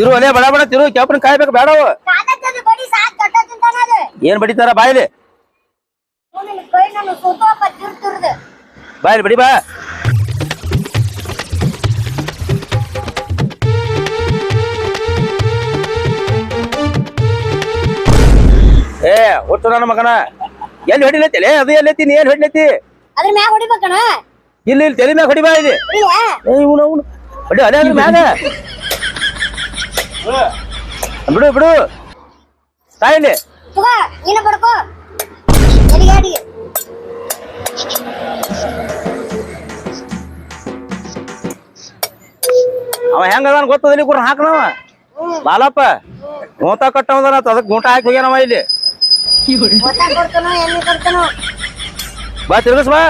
ತಿರು ಅನೇ ಬಡ ಬಡ ತಿರು ಕೆಪ್ಪನ ಕಾಯ್ಬೇಕು ಬೇಡವು ಬಡಿ ಏನ್ ಬಡಿತಾರ ಬಾಯಿಲಿ ಬಾಯಿಲಿ ಬಡಿ ಬಾ. ಏ ಒಟ್ಟು ನನ್ನ ಮಗನ. ಎಲ್ಲಿ ಹೊಡಿಲತ್ತಿಲೆ ಅದು ಎಲ್ಲೈತಿ ನೀ ಏನ್ ಹೊಡಿಲತ್ತಿ? ಅದ್ರ ಮ್ಯಾಗ ಹೊಡಿಬೇಕಣ ಇಲ್ಲಿ ಇಲ್ಲಿ ತೆಲಿ ಮ್ಯಾಗ ಹೊಡಿ ಬಾ ಇಲ್ಲಿ. ಹೊಡಿ ಅದೇ ಅದ್ರ ಮ್ಯಾಗ. ಬಿಡು ಬಿಡು. ತಾಯಿಲಿ ನೀನು ಬಡ್ಕೋ. ಅವ ಹೆಂಗ ಅದಾನ ಗೊತ್ತದಲ್ಲಿ ಕೂಡ ಹಾಕನವ? ಬಾಲಪ್ಪ ಮೂತ ಕಟ್ಟವದನ ಅದಕ್ಕೆ ಗೂಟ ಹಾಕಿ ಹೋಗ್ಯಾನವ ಇಲ್ಲಿ. ಬಾ ತಿರ್ಗಸ್ ಬಾ.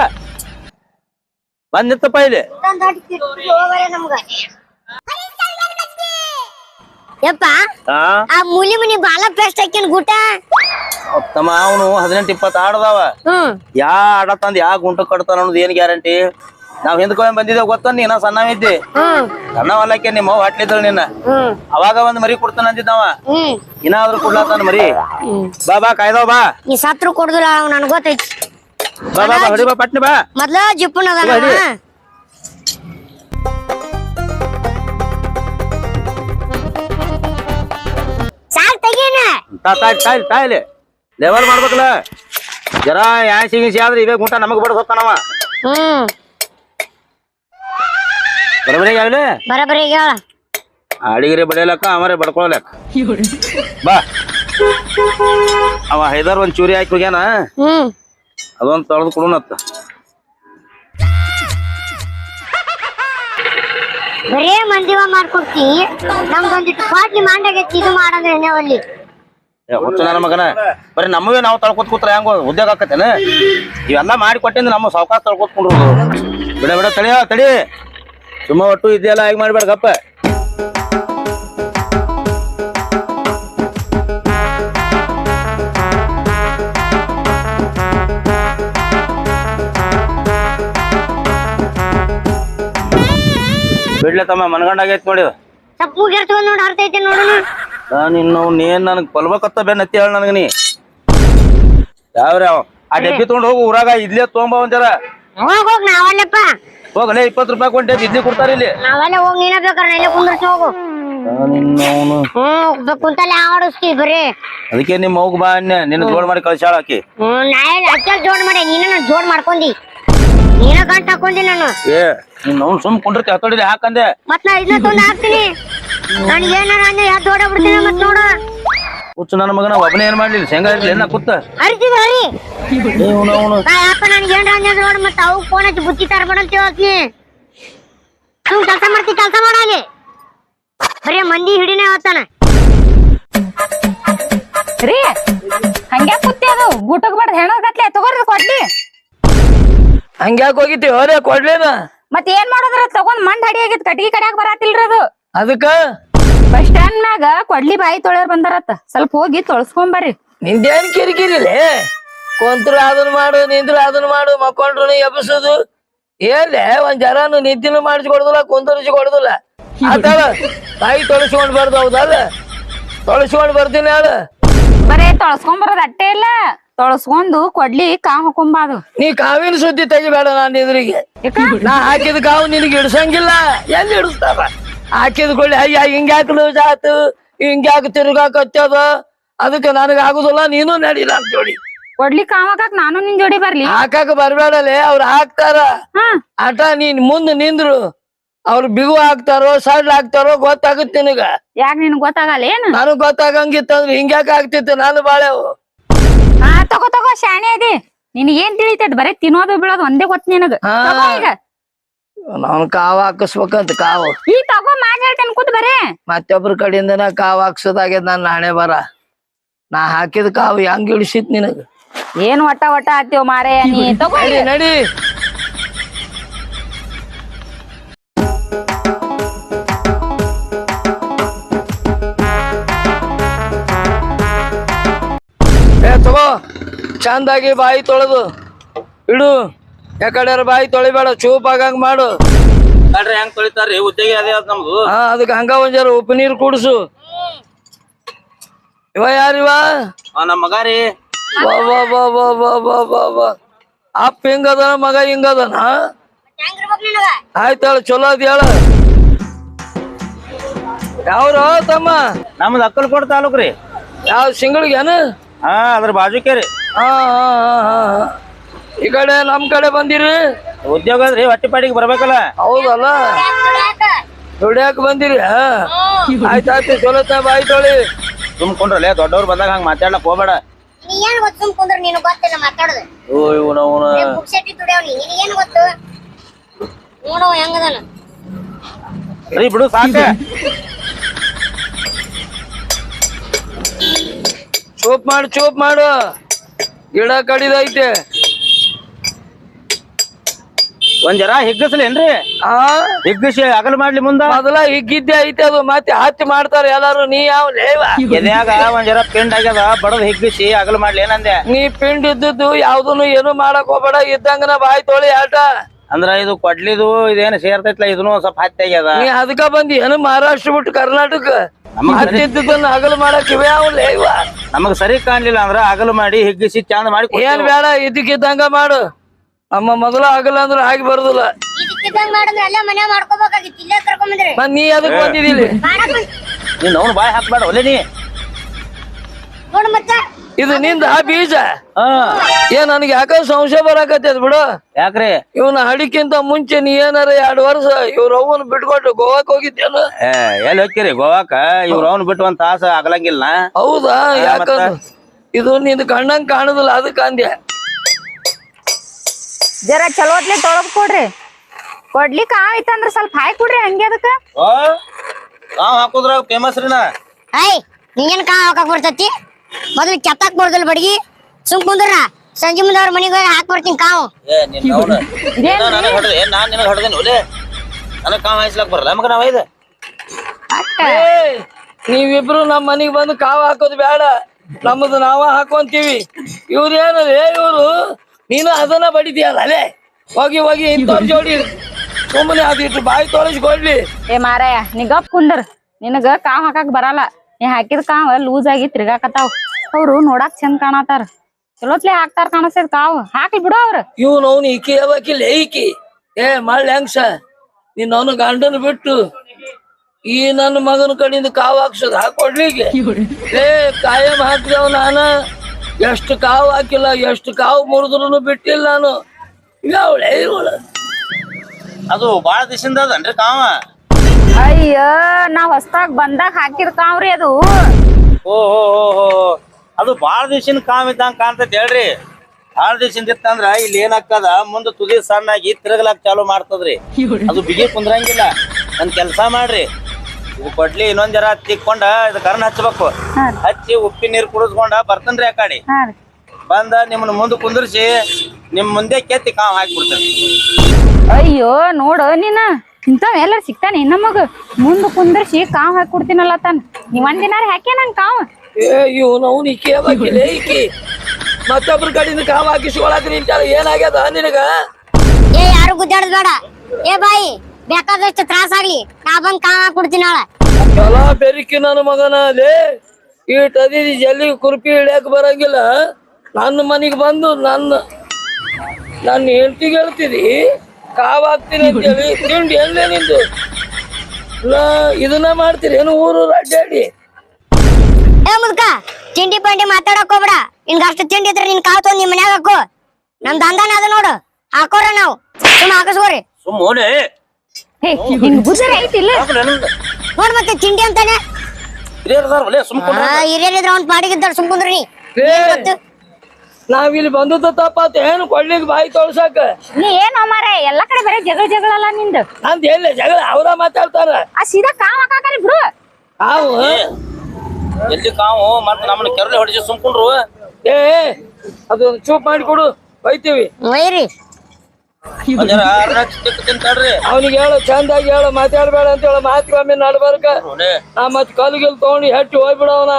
ಬಂದ್ ನಿತ್ತಪ್ಪ ಇಲ್ಲಿ ತಂದ್ ಹಾಕಿ ತಿರ್ಗಿ ಹೋಗರೆ ನಮ್ಗ ಯಪ್ಪ ಆ? ಮೂಲಿ ಮುನಿ ಬಾಲ ಪೇಸ್ಟ್ ಹಾಕಿನ ಗೂಟ? ತಮ್ಮ ಅವನು ಹದಿನೆಂಟು ಇಪ್ಪತ್ತು ಆಡದವ. ಯಾ ಆಡ ತಂದ್ ಯಾ ಗುಂಟ ಕಟ್ತಾನ ಅನ್ನೋದು ಏನ್ ಗ್ಯಾರಂಟಿ ನಾವ್ ಹಿಂದ್ಕೊಂಡ್ ಬಂದಿದ್ದೇವ ಗೊತ್ತ ನೀನ? ಸಣ್ಣವಿದ್ದಿ. ಸಣ್ಣ ಸಣ್ಣವಲ್ಲಕ್ಕೆ ನಿಮ್ಮ ಅವ್ವ ಹಾಟ್ಲಿದ್ದಳು ನಿನ್ನ. ಅವಾಗ ಒಂದ್ ಮರಿ ಕೊಡ್ತಾನ ಅಂತಿದ್ದವ ಹ್ಮ್. ಇನ್ನಾದ್ರೂ ಕೊಡ್ಲಾತಾನ ಮರಿ. ಬಾ ಬಾ ಕಾಯ್ದಾವ ಬಾ. ನೀ ಸತ್ರು ಕೊಡುದಿಲ್ಲ ನನ್ಗ್ ಗೊತ್ತೈತಿ. ಬಾ ಬಾ ಬಾ ಹೊಡಿ ಬಾ ಪಟ್ನಿ ಬಾ. ಮೊದ್ಲ ಜಿಪ್ಪನ ಹೊಡಿ. ಅವ. ಸಾಕ್ ತೆಗೀನ ತಾ ತಾಯ್ ತಾಯ್ ತಾಯ್ಲಿ ಲೆವೆಲ್ ಮಾಡ್ಬೇಕಲ್ಲ. ಜರ ಯಾಸಿ ಗೀಸಿ ಆದ್ರೆ ಇವೇ ಗುಂಟ ನಮಗ್ ಬಡ ಹೋಗ್ತಾನವ. ಹ್ಮ್. ಬರಬರಿ ಆಗ್ಲಿ ಬರಬರಿ ಹೇಳ ಅಡಿಗೆರೆ ಬಡಿಯಲಕ್ಕ ಅವರೇ ಬಡ್ಕೊಳಕ್ ಬಾ. ಅವ ಹೈದರ್ ಒಂದ್ ಚೂರಿ ಹಾಕಿ ಹೋಗ್ಯಾನ. ಅದೊಂದ್ ತೊಳೆದು ಕೊಡುನತ್ತ ಬರೇ ಮಂದಿವ ಮಾಡ್ಕೊಡ್ತಿ. ನಮ್ದೊಂದಿಟ್ಟು ಪಾಟ್ಲಿ ಮಾಡಾಗೈತಿ ಇದು ಮಾಡಂದ್ರೆ ಅಲ್ಲಿ ಮಗನ. ಬರೀ ನಮ್ಮವೇ ನಾವು ತಳ್ಕೊತ ಕೂತ್ರ ಹೆಂಗ ಉದ್ಯೋಗ ಆಕತ್ತೇನ? ಇವೆಲ್ಲ ಮಾಡಿ ಕೊಟ್ಟಿಂದ ನಮ್ಮ ತಳ್ಕೊತ ತಳ್ಕೊತ್ಕೊಂಡ್ರು ಬಿಡ ಬಿಡ ತಡಿಯ ತಡಿ. ಸುಮ್ಮ ಒಟ್ಟು ಇದೆಲ್ಲ ಆಗಿ ಮಾಡ್ಬೇಡ ಬಿಡ್ಲೆ ತಮ್ಮ ಮನಗಂಡಾಗೈತ್ ನೋಡಿ. ಸ್ವಲ್ಪ ಮುಗಿರ್ತವ ನೋಡಿ ಹರ್ತೈತಿ ನೋಡೋಣ ನಾನು. ನನಗ್ ಕೊಲ್ಬೇಕತ್ತ ಬೆನ್ನತ್ತಿ ಹೇಳ ನನಗ ನೀ. ಯಾವ್ರ ಆ ಡಬ್ಬಿ ತಗೊಂಡ್ ಹೋಗು ಊರಾಗ ಇದ್ಲೇ ತೊಗೊಂಬ ಒಂದ್ ಜರ ಹೋಗ್ ಹೋಗ್ ನಾವಲ್ಲಪ್ಪ. ಹೋಗಲೇ ಇಪ್ಪತ್ತು ರೂಪಾಯಿ ಕೊಂಡೆ ಇಡ್ಲಿ ಕೊಡ್ತಾರ ಇಲ್ಲಿ. ನಾವಲ್ಲ ಹೋಗ್ ನೀನ ಬೇಕಾರೆ ನೆಲೆ ಕುಂದ್ರಸಿ ಹೋಗು. ಅವನು ಹ್ಮ್ ಕುಂತಲ್ಲೇ ಆಡಿಸ್ತಿ ಬರೀ. ಅದಕ್ಕೆ ನಿಮ್ಮ ಹೋಗ್ ಬಾ ನಿನ್ನ ಜೋಡ್ ಮಾಡಿ ಕಳ್ಸಾಳ ಹಾಕಿ ಹ್ಮ್ ನಾ ಅಚ್ಚಲ್ ಜೋಡ್ ಮಾಡಿ ನೀನ ಜೋಡ್ ಮಾಡ್ಕೊಂಡಿ. ನೀನ ಗಂಟ ಹಾಕೊಂಡಿ ನಾನು. ಏ ನಿನ್ನ ಅವ್ನು ಸುಮ್ ಕುಂಡ್ರತಿ ಹತ್ತೋಡಿಲಿ ಹಾಕಂದೆ. ಮತ್ ನಾ ಇದನ್ನ ತೊಂದು ಹಾಕ್ತೀನಿ. ನಾನು ಏನಾರ ಅಂದ್ರೆ ಯಾವ್ದು ಜೋಡ ಬಿಡ್ತೀನಿ ಮತ್ ನೋಡು. ಹುಚ್ಚು ನನ್ನ ಮಗನ ಒಬ್ಬನೇ ಏನ್ ಮಾಡ್ಲಿಲ್ಲ ಶೇಂಗಾ ಇರ್ಲಿ ಏನ ಕೂತ ಹರಿತೀವಿ ಹರಿ. ಇವನು ಅವನು ಅಪ್ಪ ನನ್ಗೆ ಏನ್ ಅಂದ್ರೆ ನೋಡ ಮತ್ತೆ ಅವು ಫೋನ್ ಹಚ್ಚಿ ಬುತ್ತಿ ತರಬೇಡ ಅಂತ ಹೇಳ್ತೀನಿ. ಸುಮ್ ಕೆಲಸ ಮಾಡ್ತಿ ಕೆಲಸ ಮಾಡಲಿ ಬರೀ ಮಂದಿ ಹಿಡಿನೇ ಹೋತಾನ ರೀ ಹಂಗ್ಯಾ ಕುತ್ತಿ ಅದು ಊಟಕ್ ಬಡ್ದು ಹೆಣ ಗಟ್ಲೆ ತಗೋರಿ ಕೊಡ್ಲಿ. ಹಂಗ್ಯಾಕ್ ಹೋಗಿತ್ತಿ ಹೊರೇ ಕೊಡ್ಲೇನ? ಮತ್ ಏನ್ ಮಾಡೋದ್ರ? ತಗೊಂಡ್ ಮಂಡ್ ಹಡಿ ಆಗಿತ್ ಕಟ್ಗಿ ಕಡ್ಯಾಕ್ ಬರಾತಿಲ್ರಿ ಅದು. ಅದಕ್ಕ? ಬಸ್ ಸ್ಟ್ಯಾಂಡ್ ಮ್ಯಾಗ ಕೊಡ್ಲಿ ಬಾಯಿ ತೊಳ್ಯಾರ ಬಂದಾರತ್ತ. ಸ್ವಲ್ಪ ಹೋಗಿ ತೊಳ್ಸ್ಕೊಂಡ್ ಬರ್ರಿ. ನಿಂದೇನ್ ಕಿರಿಕಿರಿಲೆ ಕುಂತ್ರು ಅದನ್ ಮಾಡು ನಿಂದ್ರು ಅದನ್ ಮಾಡು ಮಕ್ಕೊಂಡ್ರು ಎಬ್ಬಿಸೋದು. ಏನ್ಲೆ ಒಂದ್ ಜರಾನು ನಿಂತಿನ ಮಾಡಿಸಿ ಕೊಡುದಿಲ್ಲ ಕುಂತರಿಸಿ ಕೊಡುದಿಲ್ಲ ಬಾಯಿ ತೊಳಸ್ಕೊಂಡ್ ಬರ್ದು ಹೌದಲ್ಲ? ತೊಳಸ್ಕೊಂಡ್ ಬರ್ತೀನಿ ಅದು ಬರೇ ತೊಳ್ಸ್ಕೊಂಡ್ ಬರೋದ್ ಅಟ್ಟೆ ಇಲ್ಲ. ತೊಳ್ಸ್ಕೊಂಡು ಕೊಡ್ಲಿ ಕಾ ಹಾಕೊಂಬಾದು. ನೀ ಕಾವಿನ ಸುದ್ದಿ ತೆಗಿಬೇಡ ನಾನು ಎದುರಿಗೆ ನಾ ಹಾಕಿದ ಕಾವು ನಿನಗೆ ಇಡ್ಸಂಗಿಲ್ಲ. ಎಲ್ಲಿ ಇಡಿಸ್ತಾರ? ಹಾಕಿದ ಕೊಳ್ಳಿ ಅಯ್ಯ ಹಿಂಗ್ಯಾಕ್ ಲೂಸ್ ಆತು? ಹಿಂಗ್ಯಾಕ್ ತಿರುಗಾಕತ್ತದ ಅದಕ್ಕೆ ನನಗೆ ಆಗುದಿಲ್ಲ ನೀನು ನಡೀಲ ಅಂತ ಜೋಡಿ ಕೊಡ್ಲಿ ಕಾವ್ ಹಾಕಕ್ ನಾನು ನಿನ್ ಜೋಡಿ ಬರ್ಲಿ. ಹಾಕಾಕ ಬರ್ಬೇಡಲೆ ಅವ್ರು ಹಾಕ್ತಾರ. ಆಟ ನೀನ್ ಮುಂದ್ ನಿಂದ್ರು. ಅವ್ರು ಬಿಗು ಹಾಕ್ತಾರೋ ಸಡ್ಲ್ ಹಾಕ್ತಾರೋ ಗೊತ್ತಾಗುತ್ತೆ ನಿನಗ. ಯಾಕ ನಿನ್ ಗೊತ್ತಾಗಲ್ಲ ಏನ್? ನನಗ್ ಗೊತ್ತಾಗಂಗಿತ್ತಂದ್ರೆ ಹಿಂಗ್ಯಾಕ ಆಗ್ತಿತ್ತು? ನಾನು ಬಾಳೆವು ತಗೋ ತಗೋ ಶಾಣೆ ಅದಿ. ನಿನಗ್ ಏನ್ ತಿಳಿತೈತ್? ಬರೀ ತಿನ್ನೋದು ಬೀಳೋದು ಒಂದೇ ಗೊತ್ತ ನಿನಗ. ಹಾ. ತಗೋ ಈಗ. ನಾನು ಕಾವ್ ಹಾಕಿಸ್ಬೇಕಂತ ಕಾವು. ಈ ತಗೋ ಮಾಡ್ ಹೇಳ್ತೇನೆ ಕೂತ್ ಬರೇ. ಮತ್ತೊಬ್ರ ಕಡೆಯಿಂದನ ಕಾವ್ ಹಾಕ್ಸೋದಾಗ್ಯದ ನನ್ನ ಹಣೆ ಬರ. ನಾ ಹಾಕಿದ ಕಾವು ಹೆಂಗ್ ಇಳಿಸಿತ್ ನಿನಗ? ಏನ್ ಒಟ್ಟ ಒಟ್ಟ ಆತ್ಯವ್ ಮಾರೇ ನೀ? ತಗೋ ನಡಿ ನಡಿ. ಚಂದಾಗಿ ಬಾಯಿ ತೊಳೆದು. ಇಡು. ಯಾಕಡೆ ಬಾಯಿ ತೊಳಿಬೇಡ ಚೂಪ್ ಆಗಂಗ್ ಮಾಡು. ನೋಡ್ರಿ ಹೆಂಗ್ ತೊಳಿತಾರ್ರಿ? ಉದ್ಯೋಗ ಅದೇ ಅದ್ ನಮ್ದು. ಹಾ ಅದಕ್ಕೆ ಹಂಗ ಒಂದ್ ಜರ ಉಪ್ಪು ನೀರು ಕುಡಿಸು. ಇವ ಯಾರಿವ ಆ, ನಮ್ ಮಗ ರೀ. ಬಾ ಬಾ ಬಾ ಬಾ ಬಾ ಬಾ ಅಪ್ಪ ಹಿಂಗದ ಮಗ ಹಿಂಗದನ? ಆಯ್ತು ಹೇಳ ಚಲೋ ಅದ ಹೇಳ. ಯಾವ್ರ ತಮ್ಮ? ನಮ್ದು ಅಕ್ಕಲ್ಕೋಟ್ ತಾಲೂಕ್ ರೀ. ಯಾವ ಸಿಂಗಳಿಗೇನು? ಹಾ ಅದ್ರ ಬಾಜುಕೆ ರೀ. ಹಾ ಹಾ ಹಾ ಹಾ ಹಾ. ಈ ಕಡೆ ನಮ್ ಕಡೆ ಬಂದಿರಿ. ಉದ್ಯೋಗ ಅದ್ರಿ ಹೊಟ್ಟಿ ಪಾಡಿಗೆ ಬರ್ಬೇಕಲ್ಲ? ಹೌದಲ್ಲ? ದುಡಿಯಾಕ ಬಂದಿರಿ ಹಾ? ಆಯ್ತಾಯ್ತು ಚಲೋ ತ ಬಾಯ್ ತೊಳಿ. ತುಂಬ್ಕೊಂಡ್ರಲ್ಲ ದೊಡ್ಡವ್ರು ಬಂದಾಗ ಹಂಗ ಮಾತಾಡ್ಲಕ್ ಹೋಗ್ಬೇಡ. ನೀ ಏನ್ ಗೊತ್ತು ಸುಮ್ ಕುಂದ್ರ ನೀನು ಗೊತ್ತಿಲ್ಲ ಮಾತಾಡೋದು. ಓ ಇವ್ನ ಅವ್ನ. ಬುಕ್ ಸೆಟ್ಟಿ ದುಡಿಯವ್ನಿ ನಿನಗೆ ಏನ್ ಗೊತ್ತು? ನೋಡು ಹೆಂಗದನ. ರೀ ಬಿಡು ಸಾಕ. ಚೂಪ್ ಮಾಡು ಚೂಪ್ ಮಾಡು. ಗಿಡ ಕಡಿದೈತೆ. ಒಂದ್ ಜರ ಹಿಗ್ಗಸ್ಲೇನ್ರಿ? ಆ? ಹಿಗ್ಗಿಸಿ ಅಗಲ್ ಮಾಡ್ಲಿ ಮುಂದ. ಮೊದಲ ಹಿಗ್ಗಿದ್ದೆ ಐತೆ ಅದು ಮತ್ತೆ ಹತ್ತಿ ಮಾಡ್ತಾರ ಎಲ್ಲಾರು ನೀ ಯಾವ ಲೇವ? ಎದ್ಯಾಗ ಒಂದ್ ಜರ ಪಿಂಡ್ ಆಗ್ಯದ ಬಡದ್ ಹಿಗ್ಗಿಸಿ ಅಗಲ್ ಮಾಡ್ಲಿ ಏನಂದೆ? ನೀ ಪಿಂಡ್ ಇದ್ದದ್ದು ಯಾವ್ದನು ಏನು ಮಾಡಕ್ ಹೋಗ್ಬೇಡ ಇದ್ದಂಗನ ಬಾಯ್ ತೋಳಿ ಆಟ. ಅಂದ್ರ ಇದು ಕೊಡ್ಲಿದು ಇದೇನು ಸೇರ್ತೈತ್ಲ ಇದನ್ನು ಸ್ವಲ್ಪ ಹತ್ತಿ ಆಗ್ಯದ. ನೀ ಅದಕ್ಕ ಬಂದಿ ಏನು ಮಹಾರಾಷ್ಟ್ರ ಬಿಟ್ಟು ಕರ್ನಾಟಕ? ಹತ್ತಿದ್ದನ್ನ ಹಗಲು ಮಾಡಕ್ ಇವ ಯಾವ ಲೇವ ನಮಗ್ ಸರಿ ಕಾಣ್ಲಿಲ್ಲ ಅಂದ್ರ ಹಗಲು ಮಾಡಿ ಹಿಗ್ಗಿಸಿ ಚಂದ ಮಾಡಿ. ಏನ್ ಬೇಡ ಇದಕ್ಕಿದ್ದಂಗ ಮಾಡು. ನಮ್ಮ ಮೊದಲ ಆಗಲ್ಲ ಅಂದ್ರೆ ಆಗಿ ಬರುದಿಲ್ಲ. ಮತ್ ನೀ ಅದಕ್ ಬಂದಿದ್ದೀನಿ ನೀನ್ ಅವ್ನ ಬಾಯ್ ಹಾಕ್ಬೇಡ ಒಲೆ ನೀ. ನೋಡು ಮತ್ತೆ. ಇದು ನಿಂದ ಆ ಬೀಜ? ಹಾ. ಏನ್ ನನಗೆ ಯಾಕ ಸಂಶಯ ಬರಾಕತ್ತದ ಬಿಡು. ಯಾಕ್ರಿ? ಇವನ ಹಡಿಕಿಂತ ಮುಂಚೆ ನೀ ಏನಾರ ಎರಡ್ ವರ್ಷ ಇವ್ರ ಅವನ್ ಬಿಟ್ಕೊಟ್ಟು ಗೋವಾಕ್ ಹೋಗಿದ್ದೇನು? ಏ ಎಲ್ಲಿ ಹೋಗ್ತೀರಿ? ಗೋವಾಕ? ಇವ್ರ ಅವ್ನ ಬಿಟ್ಟು ಒಂದ್ ತಾಸ ಆಗಲಂಗಿಲ್ಲ ಹೌದಾ? ಯಾಕ ಇದು ನಿಂದ ಕಣ್ಣಂಗ್ ಕಾಣುದಿಲ್ಲ ಅದಕ್ಕ ಅಂದ್ಯ ಜರ ಚಲೋ ತೊಳಕ್ ತೊಳದ್ ಕೊಡ್ರಿ. ಕೊಡ್ಲಿಕ್ ಆಯ್ತಂದ್ರ ಸ್ವಲ್ಪ ಹಾಯ್ ಕೊಡ್ರಿ ಹಂಗೆ ಅದಕ್ಕ. ಓ ನಾವ್ ಹಾಕುದ್ರ ಫೇಮಸ್ ರೀ ನಾ. ಐ ನಿಂಗೇನ್ ಕಾ ಹಾಕಕ್ ಬರ್ತೈತಿ? ಮೊದಲು ಕೆತ್ತಾಕ್ ಬರೋದಿಲ್ಲ ಬಡಗಿ. ಸುಮ್ ಕುಂದ್ರ ಸಂಜೆ ಮುಂದೆ ಅವ್ರ ಮನೆಗೆ ಹೋಗಿ ಹಾಕ್ ಬರ್ತೀನಿ ಕಾವು. ಏ ನಿನ್ ಅವ್ನ ನನಗ್ ಹೊಡೆದೆ ಏನ್ ನಾನ್ ನಿನಗ್ ಹೊಡೆದೇನು ಒಲೆ ನನಗ್ ಕಾವ್ ಹಾಯಿಸ್ಲಕ್ ಬರಲ್ಲ. ಮಗ ನಾವ್ ನೀವಿಬ್ರು ನಮ್ ಮನಿಗ್ ಬಂದು ಕಾವ್ ಹಾಕೋದು ಬೇಡ ನಮ್ಮದು ನಾವ ಹಾಕೊಂತೀವಿ. ಇವ್ರು ಏನಲ್ಲ ಇವ್ರು ನೀನು ಅದನ್ನ ಬಡಿದೀಯಲ್ಲ ಅಲೆ ಹೋಗಿ ಹೋಗಿ ಇಂಥವ್ರ ಜೋಡಿ ಸುಮ್ಮನೆ ಅದಿಟ್ಟು ಬಾಯಿ ತೋರಿಸ್ಕೊಡ್ಲಿ ಏ ಮಾರಾಯ ನೀ ಗಪ್ ಕುಂದರ್. ನಿನಗ ಕಾವ್ ಹಾಕಕ್ ಬರಲ್ಲ. ನೀ ಹಾಕಿದ ಕಾವ ಲೂಸ್ ಆಗಿ ತಿರ್ಗಾಕತ್ತಾವ. ಅವ್ರು ನೋಡಾಕ್ ಚಂದ ಕಾಣತಾರ. ಚಲೋತ್ಲೆ ಹಾಕ್ತಾರ ಕಾಣಿಸ್ತದ ಕಾವ್. ಹಾಕ್ಲಿ ಬಿಡು ಅವ್ರ. ಇವ್ನು ಅವ್ನು ಈಕಿ ಯಾವಕಿಲ್ಲ ಈಕಿ. ಏ ಮಳ್ಳ ಹೆಂಗ್ಸ? ನೀನ್ ಅವನು ಗಂಡನ ಬಿಟ್ಟು ಈ ನನ್ನ ಮಗನ ಕಡೆಯಿಂದ ಕಾವು ಹಾಕ್ಸೋದು ಹಾಕೊಡ್ಲಿಗೆ ಏ ಕಾಯಂ ಹಾಕಿದವ್ ನಾನ. ಎಷ್ಟು ಕಾವು ಹಾಕಿಲ್ಲ ಎಷ್ಟು ಕಾವು ಮುರಿದ್ರು ಬಿಟ್ಟಿಲ್ಲ ನಾನು. ಯಾವಳೆ ಇವಳು ಅದು ಬಾಳ ದಿವಸದಿಂದ ಅದನ್ರಿ ಕಾವ. ಅಯ್ಯ ನಾ ಹೊಸ್ತಾಗ ಬಂದಾಗ ಹಾಕಿದ ಕಾವ್ರಿ ಅದು. ಓ ಹೋ ಹೋ ಹೋ ಅದು ಬಾಳ ದಿವ್ಸಿನ ಕಾವ್ ಇದ್ದಂಗ ಕಾಣ್ತೈತಿ ಹೇಳ್ರಿ. ಬಾಳ ದಿವ್ಸಿಂದ ಇತ್ತಂದ್ರ ಇಲ್ಲಿ ಏನಾಗ್ತದ ಮುಂದ ತುದಿ ಸಣ್ಣಾಗಿ ತಿರುಗಲಾಕ್ ಚಾಲು ಮಾಡ್ತದ್ರಿ. ಅದು ಬಿಗಿ ಕುಂದ್ರಂಗಿಲ್ಲ. ನನ್ ಕೆಲ್ಸ ಮಾಡ್ರಿ. ಇದು ಕೊಡ್ಲಿ ಇನ್ನೊಂದ್ ಜರ ತಿಕ್ಕೊಂಡ ಇದು ಕರ್ನ ಹಚ್ಬೇಕು. ಹಚ್ಚಿ ಉಪ್ಪಿ ನೀರ್ ಕುಡಿಸ್ಕೊಂಡ ಬರ್ತನ್ರಿ ಆ ಕಡೆ. ಬಂದ ನಿಮ್ಮನ್ನ ಮುಂದೆ ಕುಂದ್ರಿಸಿ ನಿಮ್ ಮುಂದೆ ಕೆತ್ತಿ ಕಾವ್ ಹಾಕ್ಬಿಡ್ತೇನೆ. ಅಯ್ಯೋ ನೋಡ ನೀನ. ಇಂಥವ್ ಎಲ್ಲ ಸಿಗ್ತಾನೆ. ನಮಗ ಮುಂದ ಕುಂದರ್ಸಿ ಕಾವ್ ಹಾಕಿ ಕೊಡ್ತೀನಲ್ಲ ತಾನ. ನೀವ್ ಒಂದಿನಾರ ಹಾಕ್ಯ ನಂಗ್ ಕಾವ್? ಏ ಇವನು ಅವ್ನು ಈಕಿ ಯಾವಕಿಲ್ಲ ಈಕಿ ಮತ್ತೊಬ್ರ ಕಡೆಯಿಂದ ಕಾವು ಹಾಕಿಸ್ಕೊಳಕ್ ಏನಾಗ್ಯದ ನಿನಗ? ಏ ಯಾರು ಗುದ್ದಾಡದ್ ಬೇಡ. ಏ ಬಾಯಿ ಬೇಕಾದಷ್ಟು ತ್ರಾಸ ಆಗ್ಲಿ. ನಾ ಬಂದ್ ಕಾವ್ ಹಾಕ್ ಕೊಡ್ತೀನಿ ನಾಳೆ. ಎಲ್ಲ ಬೆರಿಕಿ ನನ್ನ ಮಗನ ಅಲ್ಲಿ ಈ ಟದಿ ಜಲ್ಲಿ ಕುರ್ಪಿ ಹಿಡಿಯಕ್ ಬರಂಗಿಲ್ಲ. ನನ್ನ ಮನೆಗೆ ಬಂದು ನನ್ನ ನನ್ನ ಹೆಂಡತಿಗೆ ಹೇಳ್ತೀರಿ ಕಾವ್ ಹಾಕ್ತೀನಿ ಅಂತೇಳಿ ತಿಂಡಿ ಎಲ್ಲೇ ನಿಂದು. ಇದನ್ನ ಮಾಡ್ತೀರಿ ಏನು ಊರು ಅಡ್ಡಾಡಿ ಏ ಮುದ್ಕ ತಿಂಡಿ ಪಂಡಿ ಮಾತಾಡಕ್ ಹೋಗ್ಬೇಡ. ನಿನ್ಗ ಅಷ್ಟು ತಿಂಡಿ ಇದ್ರೆ ನಿನ್ ಕಾವ್ ತೊಗೊಂಡ್ ನಿಮ್ ಮನ್ಯಾಗ ಹಾಕು. ನಮ್ ದಂಧನ ಅದ ನೋಡು. ಹಾಕೋರ ನಾವು. ಸುಮ್ ಹಾಕಸ್ಕೋರಿ. ಸುಮ್ಮ ಓಡಿ ಹೇ ನಿನ್ ಬುದ್ಧಿ ಐತಿಲ್ಲ ನೋಡ್ ಮತ್ತೆ ತಿಂಡಿ ಅಂತಾನೆ. ಹಿರಿಯರ್ ಇದ್ರ ಅವ್ನ್ ಪಾಡಿಗಿದ್ದಾರ ಸುಮ್ಮ ಕುಂದ್ರಿ. ನೀ ಏ, ಇಲ್ಲಿ ನಾವಿಲ್ಲಿ ಬಂದದ ತಪ್ಪಾತ. ಏನು ಕೊಡ್ಲಿಕ್ಕೆ ಬಾಯಿ ತೋರ್ಸಕ್ ನೀ ಏನ್ ಮಾರೇ? ಎಲ್ಲಾ ಕಡೆ ಬರೀ ಜಗಳ ಜಗಳ ಅಲ್ಲ ನಿಂದ. ನಂದ್ ಎಲ್ಲ ಜಗಳ? ಅವ್ರ ಮಾತಾಡ್ತಾರ. ಆ ಸೀದಾ ಕಾವ್ ಹಾಕಾಕರಿ ಬಿಡು. ಕಾವ್? ಎಲ್ಲಿ ಕಾವು? ಮತ್ ನಮ್ಮನ್ನ ಕೆರಳಿ ಹೊಡಿಸಿ ಸುಮ್ಕೊಂಡ್ರು. ಏ ಅದು ಚೂಪ್ ಮಾಡಿ ಕೊಡು. ಬೈತೀವಿ. ಒಯ್ರಿ ಅವನಿಗೆ ಹೇಳು ಚಂದಾಗಿ ಹೇಳು ಮಾತಾಡ್ಬೇಡ ಅಂತ ಹೇಳು. ಮಾತ್ರ ನಡ್ಬರ್ಕ. ನಡ್ಬಾರ್ಕ ನಾ ಮತ್ ಕಲ್ಗಿಲ್ ತಗೊಂಡು ಹೆಟ್ಟಿ ಹೋಗ್ಬಿಡವನ.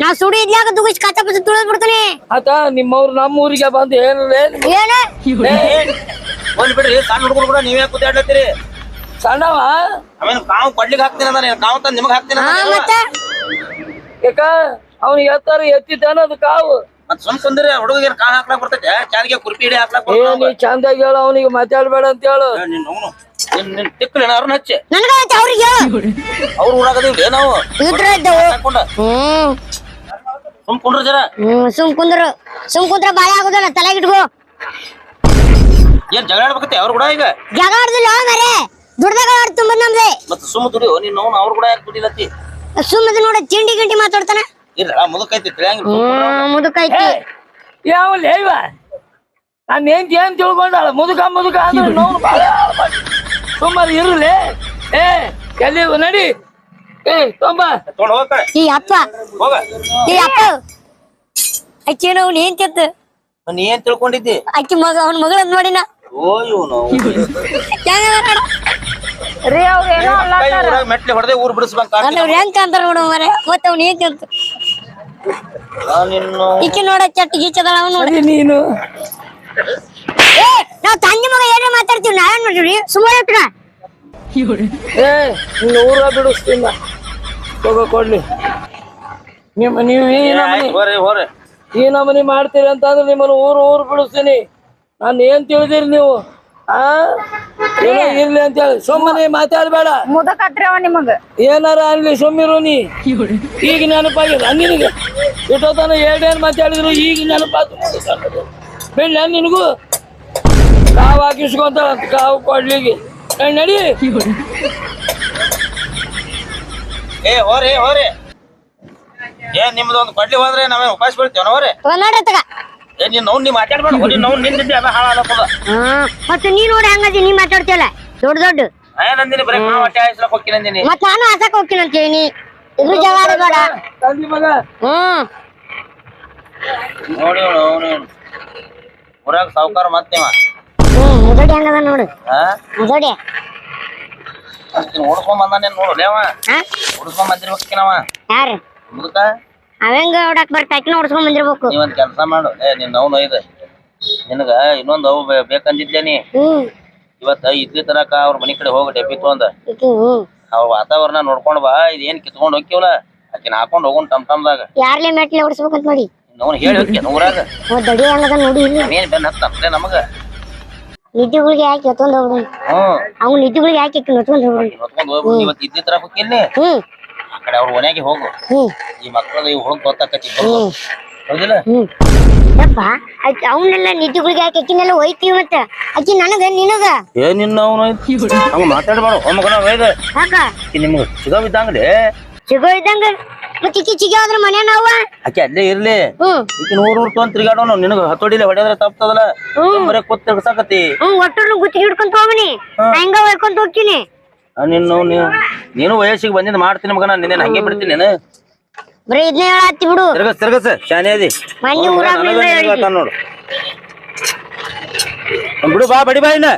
ನಾ ಸುಡಿ ಇದ್ಯಾಗ ದುಗಿಸ್ ಪಚ್ಚ ತುಳಿದ್ ಬಿಡ್ತೀನಿ. ಆತ ನಿಮ್ಮವ್ರು ನಮ್ಮ ಊರಿಗೆ ಬಂದು ಏನು? ಏನು? ಏನು ಹೋಗ್ಲಿ ಬಿಡ್ರಿ ಸಣ್ಣ ಹುಡುಗರು ಕೂಡ ನೀವೇ ಕೂತಾಡ್ಲತ್ತೀರಿ. ಸಣ್ಣವ? ಆಮೇಲೆ ಕಾವು ಕೊಡ್ಲಿಕ್ಕೆ ಹಾಕ್ತೀನಿ ಅಂದ್ರೆ ನೀನು ಕಾವು ತಂದು ನಿಮಗೆ ಹಾಕ್ತೀನಿ ಹಾ ಅವನು ಯಾಕ ಅವ್ನು ಎತ್ತಾರ ಎತ್ತಿದ್ದಾನ ಅದು ಕಾವು? ಮತ್ತೆ ಸುಮ್ ಕುಂದ್ರಿ ಹುಡುಗಿಗೆ ಕಾ ಹಾಕ್ಲಾಕ್ ಬರ್ತೈತೆ. ಚಾರಿಗೆ ಕುರ್ಪಿ ಹಿಡಿ ಹಾಕ್ಲಾಕ್ ಏ ನೀ ಚಂದಾಗಿ ಹೇಳು ಅವನಿಗೆ ಮಾತಾಡ್ಬೇಡ ಅಂತ ಹೇಳು. ನಿನ್ನ ನಿನ್ನ ತಿಕ್ಕಲಿ ಅವ್ರನ್ನ ಹಚ್ಚಿ? ನನಗ ಅವ್ರಿಗೆ. ಹೇಳು ಅವ್ರು ಊರಾಗದಿವ್ರಿ ನಾವು ಇದ್ರ ಇದ್ದವು. ಹಾಕೊಂಡ. ಹ್ಮ್. ಸುಮ್ ಕುಂಡ್ರ ಜರ. ಹ್ಮ್ ಸುಮ್ ಕುಂದ್ರು. ಸುಮ್ ಕುಂದ್ರ ಬಾಳೆ ಆಗುದಿಲ್ಲ ತಲೆಗಿಟ್ಕೋ ಏನ್ ಜಗಳ ಆಡ್ಬೇಕತ್ತೆ ಅವ್ರು ಕೂಡ ಈಗ? ಜಗ ಆಡ್ದಿಲ್ಲ ಮರೆ ದುಡ್ದಾಗ ಆಡ್ ತುಂಬ ನಮ್ದೆ. ಮತ್ತೆ ಸುಮ್ಮ ದುಡಿಯೋ ನೀನ್ ಅವ್ನು ಅವ್ರು ಕೂಡ ಯಾಕೆ ದುಡಿಲತ್ತಿ? ಸುಮ್ಮದ ನೋಡ ತಿಂಡಿ ಗಿಂಡಿ ಮಾತಾಡ್ತಾನ. ಇಲ್ಲ ಮುದಕೈತಿ ತಿಳಿಯಂಗಿಲ್ಲ ಮುದುಕೈತಿ. ಯಾವ ಲೇವ ನಾನು ಏನ್ ಏನ್ ತಿಳ್ಕೊಂಡಾಳ? ಮುದುಕ ಮುದುಕ ಅಂದ್ರೆ ನೋವು ಇರಲಿ. ಏ ಎಲ್ಲಿ ನಡಿ. ಏ ತೊಂಬ. ತೊಗೊಂಡ್ ಹೋಗ ಈ ಅಪ್ಪ. ಹೋಗ. ಈ ಅಪ್ಪ. ಅಕ್ಕಿ ನಾವು ಏನ್ ಕೆತ್ತ ನೀ ಏನ್ ತಿಳ್ಕೊಂಡಿದ್ದಿ? ಅಕ್ಕಿ ಮಗ ಅವನ ಮಗಳ ನೋಡಿನ ಓ ಇವನು ರೀ ಅವ್ರ ಏನೋ ಅಲ್ಲ ಮೆಟ್ಲಿ ಹೊಡೆದೇ ಊರ್ ಬಿಡಿಸ್ಬೇಕು ಅವ್ರ ಹೆಂಗ್ ಅಂತಾರ ನೋಡು ಮರೆ ಮತ್ತ ಅವ್ನ ಏನ್ ಕೆತ್ತ ನಿನ್ನ ಇಕ್ಕಿ ನೋಡ ಚಟ್ಟಿ ಗೀಚದ ಅವ್ನು ನೋಡಿ. ನೀನು. ನಾವ್ ತಂದೆ ಮಗ ಏನೇ ಮಾತಾಡ್ತೀವಿ ನಾವೇನ್ ಮಾಡ್ತೀವಿ? ಸುಮ್ಮನೆ ಏ ನಿನ್ನ ಊರ ಬಿಡಿಸ್ತೀನ. ತಗೋ ಕೊಡ್ಲಿ. ನಿಮ್ಮ ನೀವು ಈ ನಮನಿ ಹೋರಿ ಹೋರಿ ಈ ನಮನಿ ಮಾಡ್ತೀರಿ ಅಂತಂದ್ರೆ ನಿಮ್ಮ ಊರು ಊರು ಬಿಡಿಸ್ತೀನಿ. ನಾನು ಏನ್ ತಿಳಿದಿರಿ ನೀವು? ಆ? ಏನೋ ಇರ್ಲಿ ಅಂತ ಹೇಳಿ. ಸುಮ್ಮನೆ ಮಾತಾಡಬೇಡ. ಮುದಕತ್ರಿ ಅವ ನಿಮಗ. ಏನಾರ ಅನ್ಲಿ ಸುಮ್ಮಿರು ನೀ. ಈಗ ನೆನಪಾಗಿಲ್ಲ ನಿನಗೆ ಇಟ್ಟೋತನ ಎರಡೇನು ಮಾತಾಡಿದ್ರು ಈಗ ನೆನಪಾತು. ಬೆಳ್ಳ ನಿನಗೂ. ಕಾವು ಹಾಕಿಸ್ಕೊಂತ ಕಾವು ಕೊಡ್ಲಿಗೆ ಹೇಳಿ ನಡಿ. ಏ ಹೋರಿ ಹೋರಿ. ಏನ್ ನಿಮ್ದೊಂದು ಕೊಡ್ಲಿ ಹೋದ್ರೆ ನಾವೇ ಉಪಾಸ ಬೀಳ್ತೇವ ಹೋರಿ. ನೋಡ್ರಿ ತಗ. ಏ ನೀನ್ ನೀ ಮಾತಾಡ್ಬೇಡ ಹೋರಿ ನಾವು ನಿಂದಿದ್ದೆ ಅದ ಹಾಳಾಗತ್ತದ ಹಾ ಮತ್ತೆ ನೀ ನೋಡಿ ಹಂಗದಿ ನೀ ಮಾತಾಡ್ತೀಯಲ್ಲ? ದೊಡ್ಡ ದೊಡ್ಡ. ಬರೀ ಹೊಟ್ಟೆ ಹಾಯಿಸ್ಲಕ್ ಹೋಗ್ತೀನಿ ಅಂದಿನಿ ಮತ್ತೆ ನಾನು ಹಸಕ್ ಹೋಗ್ತೀನಿ ಅಂತೀನಿ ಹ್ಮ್. ನೋಡಿ ಅವನು ಊರಾಗ ಸಾವುಕಾರ ಮತ್ತೆ ಹ್ಮ್ ಮುದಡಿ ಹಂಗದ ನೋಡು. ಹಾ ಬಂದಾನೇನ್ ನೋಡು ಲೇವ ಹಾ ಓಡಿಸ್ಕೊಂಡ್ ಬಂದಿರ್ಬೇಕಿನವ ಯಾರು? ಮುದುಕ? ಅವಂಗ ಹೊಡಕ್ ಬರ್ತ ಅಕ್ಕಿನ ಹೊಡ್ಸ್ಕೊಂಡ್ ಬಂದಿರ್ಬೇಕು. ನೀವೊಂದ್ ಕೆಲಸ ಮಾಡು. ಏ ನಿನ್ ನಿನಗ ಇನ್ನೊಂದು ಅವು ಬೇ- ಬೇಕಂದಿದ್ಲೆ ನೀ. ಹ್ಮ್. ಇವತ್ತ ಇಡ್ಲಿ ತರಕ ಅವ್ರ ಮನಿ ಕಡೆ ಹೋಗಿ ಡೆಬ್ಬಿ ತೊಗೊಂಡ. ಇಕ್ಕಿ, ಹ್ಮ್. ಅವ್ರ ವಾತಾವರಣ ನೋಡ್ಕೊಂಡ್ ಬಾ ಇದೇನ್ ಕಿತ್ಕೊಂಡ್ ಹೋಗ್ತಿವಲ್ಲ? ಆಕಿನ ಹಾಕೊಂಡ್ ಹೋಗೋಣ ಟಮ್ ಟಮ್ದಾಗ. ಯಾರ್ಲೆ ಮೆಟ್ಲೆ ಓಡಿಸ್ಬೇಕಂತ ಮಾಡಿ ಅವ್ನು ಹೇಳಿ ಹೋಗ್ಯ ಊರಾಗ. ಮತ್ ದಡಿ ಹಂಗದ ನೋಡಿ ಇಲ್ಲಿ. ಹತ್ತ ನಮಗ? ನಿದ್ದಿಗಳಿಗೆ ಯಾಕೆ ಎತ್ಕೊಂಡ್ ಹೋಗ್ಬಿಡು. ಹ್ಮ್ ಅವ್ನ ನಿದ್ದಿಗಳಿಗೆ ಯಾಕೆ ಹೋಗ್ಬಿಡು. ಹೊತ್ಕೊಂಡ್ ಹೋಗ್ಬಿಡು ಇವತ್ತು ಇದ್ದಿ ತರ ಹೋಗಿಲ್ಲಿ ಹ್ಮ್ ಆ ಕಡೆ ಅವ್ರ ಮನೆಗೆ ಹೋಗು. ಹ್ಮ್ ಈ ಮಕ್ಕಳು ಇವ್ ಹುಡುಗ ಗೊತ್ತಾಕತಿ ಹ್ಮ್ ಹೌದಿಲ್ಲ? ಹ್ಮ್ ಯಪ್ಪ ಆಕಿ ಅವನ್ನೆಲ್ಲ ನಿದ್ದಿಗಳಿಗೆ ಹಾಕಿ ಅಕ್ಕಿನೆಲ್ಲ ಒಯ್ತೀವಿ ಮತ್ತ. ಅಕ್ಕಿ ನನಗ ನಿನಗ? ಏ ನಿನ್ನ ಅವನು ಹಂಗ ಮಾತಾಡಬಾರ ಮಗನ ಯಾಕ? ನಿಮ್ಗೆ ಸಿಗವಿದ್ದಂಗ್ರಿ ಸಿಗೋ ಇದ್ದಂಗ ಮತ್ ಇಕ್ಕಿ ಚಿಗಿ ಆದ್ರ ಮನೆ ನಾವ ಆಕೆ ಅಲ್ಲೇ ಇರ್ಲಿ. ಹ್ಮ್ ಈಕಿನ ಊರ್ ಊರ್ ತೊಗೊಂಡ್ ತಿರ್ಗಾಡೋನು ನಿನಗ ಹತ್ತೋಡಿಲೆ ಹೊಡೆದ್ರೆ ತಪ್ತದಲ್ಲ? ಬರೇ ಕೂತ್ ತಿರ್ಗಸಾಕತಿ ಹ್ಮ್ ಒಟ್ಟು ಗುತ್ತಿಗೆ ಹಿಡ್ಕೊಂತ ಹೋಗ್ನಿ ಹೆಂಗ ಹೊಯ್ಕೊಂತ ಹೋಗ್ತೀನಿ? ನಿನ್ನ ನೀನು ನೀನು ವಯಸ್ಸಿಗೆ ಬಂದಿದ್ ಮಾಡ್ತೀನಿ ಮಗನ. ನಿನ್ನ ಹಂಗೆ ಬಿಡ್ತೀನಿ ನೀನು. ಬರೀ ಇದನ್ನೇ ಹೇಳತ್ತಿ ಬಿಡು. ತಿರ್ಗಸ್ ತಿರ್ಗಸ್. ಶಾನೆ ಅದಿ. ಮೊನ್ನೆ ಊರಾಗ ನೋಡು. ಬಿಡು ಬಾ ಬಡಿ ಬಾ ಇನ್ನ.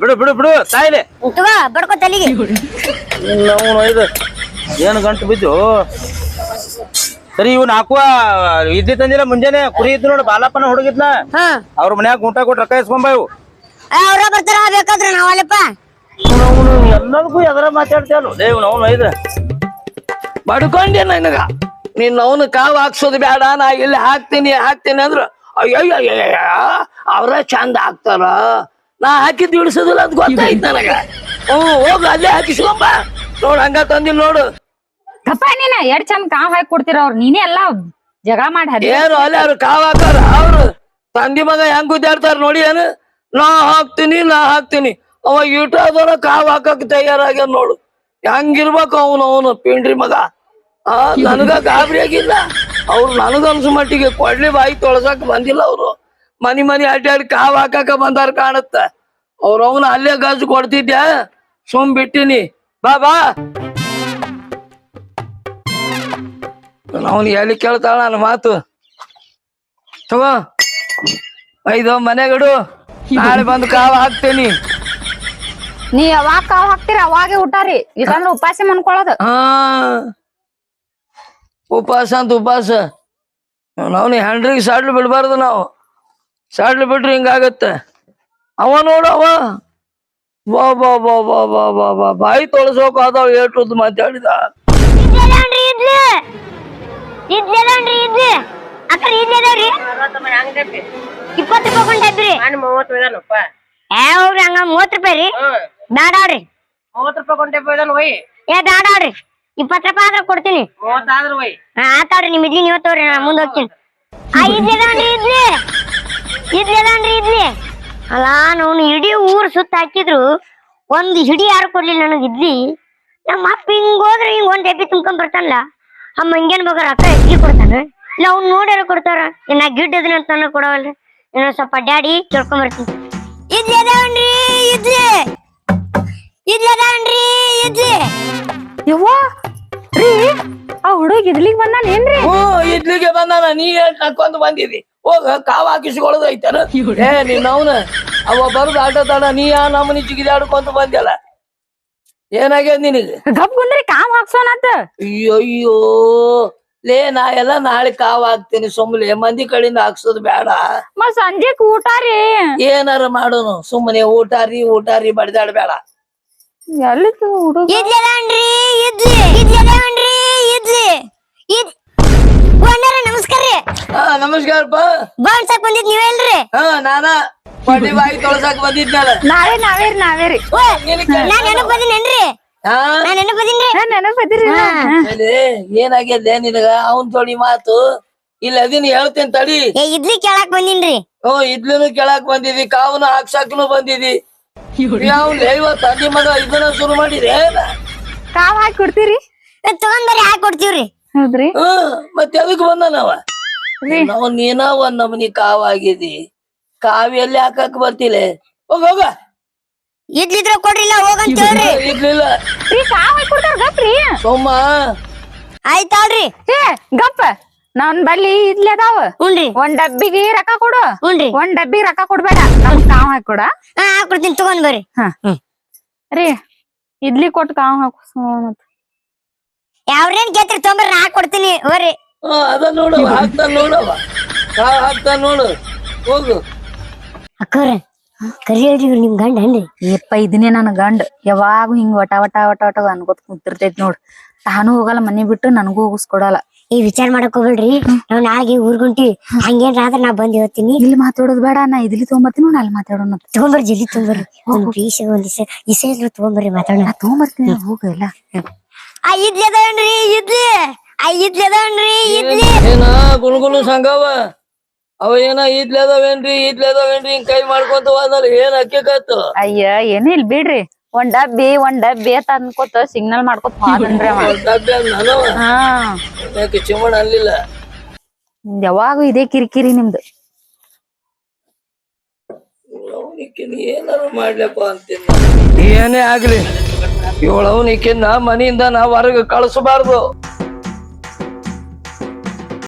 ಬಿಡು ಬಿಡು ಬಿಡು ತಾಯಿಲೆ. ತಗೋ ಬಡ್ಕೋ ತಲೆಗೆ. ನಾವು ಇದು ಏನು ಗಂಟು ಬಿದ್ದು. ಸರಿ ಇವ್ನ ಹಾಕುವ ಇದ್ದಿ ತಂದಿಲ್ಲ ಮುಂಜಾನೆ ಕುರಿ ಇದ್ದು ನೋಡು ಬಾಲಪ್ಪನ ಹುಡುಗಿದ್ನ. ಹಾ. ಅವ್ರ ಮನ್ಯಾಗ ಊಟ ಕೊಟ್ಟು ರೊಕ್ಕ ಇಸ್ಕೊಂಬ ಇವು. ಅವ್ರ ಬರ್ತಾರ ಬೇಕಾದ್ರ ನಾವಲ್ಲಪ್ಪ ಅವನು ಎಲ್ಲದಕ್ಕೂ ಎದರ ಮಾತಾಡ್ತೇವ್ ದೇವ್ ಅವನು ಐದು. ಬಡ್ಕೊಂಡೆ ನನಗ. ನೀನ್ ಅವನು ಕಾವು ಹಾಕ್ಸೋದು ಬೇಡ ನಾ ಇಲ್ಲಿ ಹಾಕ್ತೀನಿ ಹಾಕ್ತೀನಿ ಅಂದ್ರು ಅಯ್ಯಯ್ಯ ಅವ್ರ ಚಂದ ಹಾಕ್ತಾರ. ನಾ ಹಾಕಿದ್ ಇಳಿಸೋದಿಲ್ಲ ಅಂತ ಗೊತ್ತಾಯ್ತು ನನಗ. ಹ್ಮ್ ಹೋಗು ಅಲ್ಲೇ ಹಾಕಿಸ್ಕೊಂಬ. ನೋಡ್ ಹಂಗ ತಂದಿಲ್ಲ ನೋಡು. ಕಪ್ಪ ನೀನ ಎಷ್ಟ್ ಚಂದ ಕಾವ್ ಹಾಕಿ ಕೊಡ್ತೀರ ಅವ್ರು? ನೀನೇ ಎಲ್ಲಾ ಜಗಳ ಮಾಡಿ ಹರಿ ಏನು ಅಲ್ಲಿ ಅವ್ರು ಕಾವ್ ಹಾಕಾರ? ಅವ್ರು ತಂದಿ ಮಗ ಹೆಂಗ್ ಗುದ್ದಾಡ್ತಾರ ನೋಡಿ ಏನು? ನಾ ಹಾಕ್ತೀನಿ ನಾ ಹಾಕ್ತೀನಿ. ಅವ ಇಟಾದವರ ಕಾವ್ ಹಾಕಕ್ ತಯಾರಾಗ್ಯಾನ ನೋಡು. ಹೆಂಗಿರ್ಬೇಕು ಅವನು ಅವನು ಪಿಂಡ್ರಿ ಮಗ. ಆ ನನಗ ಗಾಬರಿ ಆಗಿಲ್ಲ ಅವ್ರು ನನಗನ್ಸು ಮಟ್ಟಿಗೆ ಕೊಡ್ಲಿ ಬಾಯಿ ತೊಳಸಕ್ ಬಂದಿಲ್ಲ ಅವ್ರು. ಮನಿ ಮನಿ ಅಡ್ಡಾಡಿ ಕಾವ್ ಹಾಕಾಕ ಬಂದಾರ ಕಾಣುತ್ತ. ಅವ್ರ ಅವನು ಅಲ್ಲೇ ಗಜ್ ಕೊಡ್ತಿದ್ಯ? ಸುಮ್ ಬಿಟ್ಟಿನಿ. ಬಾ ಬಾ. ಅವನು ಎಲ್ಲಿ ಕೇಳ್ತಾಳ ನನ್ನ ಮಾತು? ತಗೋ. ಐದು ಮನೆಗಡು ನಾಳೆ ಬಂದು ಕಾವ್ ಹಾಕ್ತೇನಿ. ನೀ ಯಾವಾಗ ಕಾವ್ ಹಾಕ್ತೀರ ಅವಾಗೆ ಊಟಾರಿ. ರೀ ಉಪವಾಸ ಉಪಾಸ ಮನ್ಕೊಳ್ಳೋದು ಹಾ. ಉಪವಾಸ ಅಂತ ಉಪವಾಸ ನಾವು ಹೆಂಡ್ರಿಗೆ ಸಾಡ್ಲು ಬಿಡಬಾರ್ದು ನಾವು. ಸಾಡ್ಲು ಬಿಟ್ರೆ ಹಿಂಗಾಗತ್ತೆ. ಅವ ನೋಡವ ಅವ. ಬಾ ಬಾ ಬಾ ಬಾ ಬಾ ಬಾ ಬಾ ಬಾಯಿ ತೊಳಸೋಕ ಅದಾವ ಏಟುದ್ ಮಾತಾಡಿದ. ಇಪ್ಪತ್ತು ರೂಪಾಯಿ ಕೊಂಡ್ ಹೋಗ್ರಿ ಹಂಗ ಮೂವತ್ ರೂಪಾಯಿ ರೀ. ಬ್ಯಾಡಾವ್ರಿ ಮೂವತ್ತು ರೂಪಾಯಿ ಕೊಂಡೆ ಏ ಇಪ್ಪತ್ ರೂಪಾಯಿ ಆದ್ರ ಕೊಡ್ತೀನಿ. ಆತಾವ್ರಿ ನಿಮ್ ಇಡ್ಲಿ ನೀವ್ ತಗೋರಿ ನಾ ಮುಂದ್ ಹೋಗ್ತೀನಿ. ಆ ಇಡ್ಲಿ ಇಡ್ಲಿ ಇಡ್ಲಿ ಇದ್ಲಿ ಇಡ್ಲಿ ಅಲ್ಲ ನಾನು ಇಡೀ ಊರ್ ಸುತ್ತ ಹಾಕಿದ್ರು ಒಂದ್ ಹಿಡಿ ಯಾರು ಕೊಡ್ಲಿಲ್ಲ ನನಗ್ ಇಡ್ಲಿ. ನಮ್ಮ ಅಪ್ಪ ಹಿಂಗ್ ಹೋದ್ರೆ ಹಿಂಗ್ ಒಂದ್ ಡಬ್ಬಿ ತುಂಬ್ಕೊಂಡ್ ಬರ್ತಾನಲ್ಲ ಆ ಹಿಂಗೇನ್ ಬಗ ಅಕ್ಕ ಹೆಚ್ಚಿಗೆ ಕೊಡ್ತಾನ. ಇಲ್ಲ ಅವ್ನ್ ನೋಡ್ಯಾರ ಕೊಡ್ತಾರ. ಇನ್ನ ಗಿಡ್ ಅದನ್ನ ಅಂತ ನನಗ್ ಕೊಡವಲ್ರಿ. ಇನ್ನೊಂದ್ ಸ್ವಲ್ಪ ಡ್ಯಾಡಿ ಕೇಳ್ಕೊಂಡ್ ಬರ್ತೀನಿ. ಇಡ್ಲಿ ಇಡ್ಲಿ. ಅದಾವನ್ರಿ ಇಡ್ಲಿ. ಯವ್ವ ರೀ ಆ ಹುಡುಗ ಇದ್ಲಿಗ್ ಬಂದಾನೇನ್ರಿ ಓ ಇಡ್ಲಿಗೆ ಬಂದಾನ. ನೀ ಹೇಳ್ ಹಾಕೊಂಡ್ ಬಂದಿದಿ. ಹೋಗ ಕಾವ್ ಹಾಕಿಸಿಕೊಳ್ಳೋದು ಐತನ? ಏ ನೀನ್ ಅವನ ಅವ ಬರುದು ಆಟ ತಾಡ ನೀ ಯಾ ನಮ್ಮನಿ ಜಿಗಿದಾಡ್ಕೊಂತ ಬಂದ್ಯಲ್ಲ? ಏನಾಗ್ಯದ ನಿನಗೆ? ಗಪ್ ಕಾಮ್ ಹಾಕ್ಸೋನತ್ತ ಅಂತ. ಅಯ್ಯೋ ಲೇ ನಾ ಎಲ್ಲ ನಾಳೆ ಕಾವ್ ಹಾಕ್ತೀನಿ ಸುಮ್ಮನೆ ಮಂದಿ ಕಡೆಯಿಂದ ಹಾಕ್ಸೋದು ಬೇಡ. ಮತ್ ಸಂಜೆಕ್ ಊಟ ರೀ. ಏನಾರ ಮಾಡೋನು ಸುಮ್ಮನೆ ಊಟಾರಿ ಊಟಾರಿ ಊಟ ರೀ ಹುಡುಗ? ಇಡ್ಲಿ ಅದಾನ್ರಿ ಇಡ್ಲಿ ಇಡ್ಲಿ ಇಡ್ಲಿ ಇದ್ ಅಣ್ಣಾರ ನಮಸ್ಕಾರ ರೀ. ಹಾ ನಮಸ್ಕಾರಪ್ಪ ಬಾಳ್ಸಕ್ ಬಂದಿದ್ ನೀವೇನ್ರಿ ಹಾ ನಾನ. ಪಡಿ ಬಾಯಿ ತೊಳ್ಸಾಕ್ ಬಂದಿದ್ನಲ್ಲ ನಾವೇ ನಾವೇ ನಾವೇರಿ ಓ ನಾ ನೆನಪ್ ಬಂದಿನೇನ್ರಿ? ಹಾ? ನಾ ನೆನಪ್ ಬಂದಿನ್ರಿ? ನೆನಪದಿರಿ ಆಮೇಲೆ ಏನಾಗ್ಯದ ನಿನಗ? ಅವನ್ ಜೋಡಿ ಮಾತು. ಇಲ್ಲ ಅದನ್ನ ಹೇಳ್ತೇನ್ ತಡಿ. ಏ ಇಡ್ಲಿ ಕೇಳಾಕ್ ಬಂದಿನ್ರಿ. ಓ ಇಡ್ಲಿನು ಕೇಳಾಕ್ ಬಂದಿದಿ ಕಾವನು ಹಾಕ್ಸಾಕನು ಬಂದಿದಿ. ಅವ್ನು ಇವತ್ತು ತಂದಿ ಮಗ ಇದನ್ನ ಶುರು ಮಾಡಿದೆ ಕಾವ್ ಹಾಕಿ ಕೊಡ್ತೀರಿ? ತಗೊಂಡ್ರಿ ಹಾಕಿ ಕೊಡ್ತೀವ್ರಿ. ಹೌದ್ರಿ. ಹ್ಮ್ ಮತ್ತೆ ಅದಕ್ಕೆ ಬಂದನವ? ನಾವು ನೀನ ಒಂದ್ ನಮನಿ ಕಾವಾಗಿದಿ. ಕಾವಿಯಲ್ಲಿ ಕಾವ್ ಎಲ್ಲಿ ಹಾಕಕ್ ಬರ್ತಿಲ್ಲ ಹೋಗ ಹೋಗ. ಇಡ್ಲಿ ಇದ್ರ ಕೊಡ್ರಿಲ್ಲ ಹೋಗಂತ ಹೇಳ್ರಿ. ಇರ್ಲಿಲ್ಲ ರೀ ಕಾವ್ ಹಾಕಿ ಕೊಡ್ತಾರ ಗಪ್ರಿ. ಸೋಮ. ಆಯ್ತಾಳ್ರಿ ಏ ಗಪ್ಪ. ನನ್ ಬಲ್ಲಿ ಇದ್ಲಿ ಅದಾವ. ಹುನ್ರಿ ಒಂದ್ ಡಬ್ಬಿಗೆ ರೊಕ್ಕ ಕೊಡು. ಹುನ್ರಿ ಒಂದ್ ಡಬ್ಬಿಗೆ ರೊಕ್ಕ ಕೊಡ್ಬೇಡ. ನಮ್ ಕಾವ್ ಹಾಕಿ ಕೊಡ. ಹಾ ಹಾಕೊಡ್ತೀನಿ ತಗೊಂಡ್ ಬರ್ರಿ. ರೀ ಇಡ್ಲಿ ಕೊಟ್ಟು ಕಾವ್ ಹಾಕು ಯಾವ್ರೇನ್ ಗೆತ್ರಿ ತೊಂಬರ್ರಿ ನಾ ಕೊಡ್ತೀನಿ ಬರ್ರಿ ಅದ ನೋಡವ ಹಾಕ್ತಾನ ನೋಡವ ಕಾವ್ ಹಾಕ್ತಾನ ನೋಡು. ಹೋಗು. ಕರಿ ನಿಮ್ ಗಂಡ ಏನ್ರಿ? ಯಪ್ಪ ಇದನ್ನೇ ನನ್ನ ಗಂಡ. ಯಾವಾಗೂ ಹಿಂಗ್ ವಟ ವಟ ವಟ ವಟ ಅನ್ಕೋತ ಕುಂತಿರ್ತೈತಿ ನೋಡ್. ತಾನು ಹೋಗಲ್ಲ ಮನೆ ಬಿಟ್ಟು ನನಗೂ ಹೋಗಿಸ್ಕೊಡಲ್ಲ. ಈ ವಿಚಾರ ಮಾಡಕ್ ಹೋಗ್ಬೇಡ್ರಿ. ನಾವ್ ನಾಳೆಗೆ ಊರ್ಗುಂಟಿ ಹಂಗೇನ್ರ ಆದ್ರ ನಾ ಬಂದ್ ಹೇಳ್ತೀನಿ. ಇಲ್ಲಿ ಮಾತಾಡೋದು ಬೇಡ ನಾ ಇದ್ಲಿ ತಗೊಂಬರ್ತೀನಿ ನೋಡ್ ಅಲ್ಲಿ ಮಾತಾಡೋಣ ತಗೊಂಬರ್ರಿ ಜಲ್ದಿ ತಗೊಂಬರ್ರಿ. ಒಂದ್ ಪೀಸ್ ಒಂದ್ ಇಸ ಇಸ ಇದ್ರು ತಗೊಂಬರ್ರಿ ಮಾತಾಡೋಣ. ತಗೊಂಬರ್ತೀನಿ ಹೋಗಲ್ಲ ಆ ಅದಾವನ್ರಿ ಇಡ್ಲಿ ಏನ ಗುಣಗುಣ ಸಂಗವ? ಅವ ಏನ ಇದ್ಲದವೇನ್ರಿ ಇದ್ಲದವೇನ್ರಿ ಹಿಂಗ್ ಕೈ ಮಾಡ್ಕೊಂತ ಹೋದಲ್ ಏನ್ ಅಕ್ಕಿ ಅಯ್ಯ ಅಯ್ಯ ಏನಿಲ್ ಬಿಡ್ರಿ. ಒಂದ್ ಡಬ್ಬಿ ಒಂದ್ ಡಬ್ಬಿ ಅಂತ ಅನ್ಕೋತ ಸಿಗ್ನಲ್ ಮಾಡ್ಕೋತ ಹೋದ್ರಿ ಡಬ್ಬಿ ಅಂದ ಚಿಮಣ ಅಲ್ಲಿಲ್ಲ ಯಾವಾಗೂ ಇದೇ ಕಿರಿಕಿರಿ ನಿಮ್ದು. ಏನಾರು ಮಾಡ್ಲಪ್ಪ ಅಂತ ಏನೇ ಆಗ್ಲಿ ಇವಳವ್ ನಿಕ್ಕಿನ ಮನೆಯಿಂದ ನಾವ್ ಹೊರಗೆ ಕಳಿಸಬಾರ್ದು.